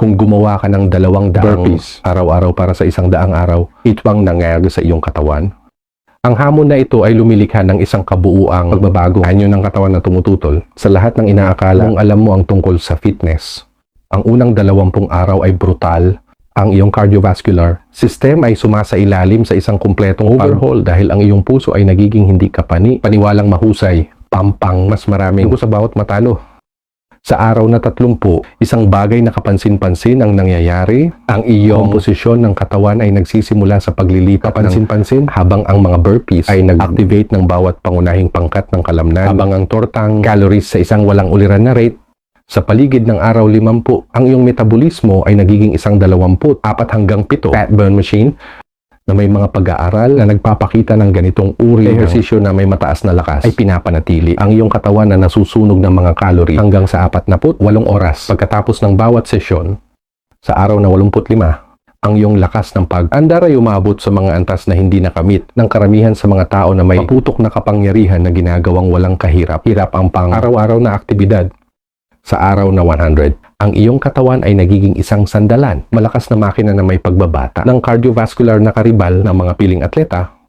Kung gumawa ka ng dalawang daang burpees araw-araw para sa isang daang araw, ito ang nangyayari sa iyong katawan. Ang hamon na ito ay lumilikha ng isang kabuuang pagbabago anyo ng katawan na tumututol sa lahat ng inaakala mong alam mo ang tungkol sa fitness. Ang unang dalawampung araw ay brutal. Ang iyong cardiovascular system ay sumasailalim sa isang kumpletong overhaul dahil ang iyong puso ay nagiging hindi kapani, paniwalang mahusay, pampang mas maraming sa bawat matalo. Sa araw na tatlumpu, isang bagay na kapansin-pansin ang nangyayari. Ang iyong posisyon ng katawan ay nagsisimula sa paglilipat pansin-pansin habang ang mga burpees ay nag-activate ng bawat pangunahing pangkat ng kalamnan. Habang ang tortang calories sa isang walang uliran na rate sa paligid ng araw 50, ang iyong metabolismo ay nagiging isang 20, 4 hanggang 7 fat burn machine na may mga pag-aaral na nagpapakita ng ganitong uri ng ehersisyo na may mataas na lakas ay pinapanatili ang iyong katawan na nasusunog ng mga calorie hanggang sa 48 oras pagkatapos ng bawat sesyon sa araw na 85 ang iyong lakas ng pag-andar ay umabot sa mga antas na hindi nakamit ng karamihan sa mga tao na may paputok na kapangyarihan na ginagawang walang kahirap. Hirap ang pang araw-araw na aktibidad sa araw na 100, ang iyong katawan ay nagiging isang sandalan, malakas na makina na may pagbabata ng cardiovascular na karibal ng mga piling atleta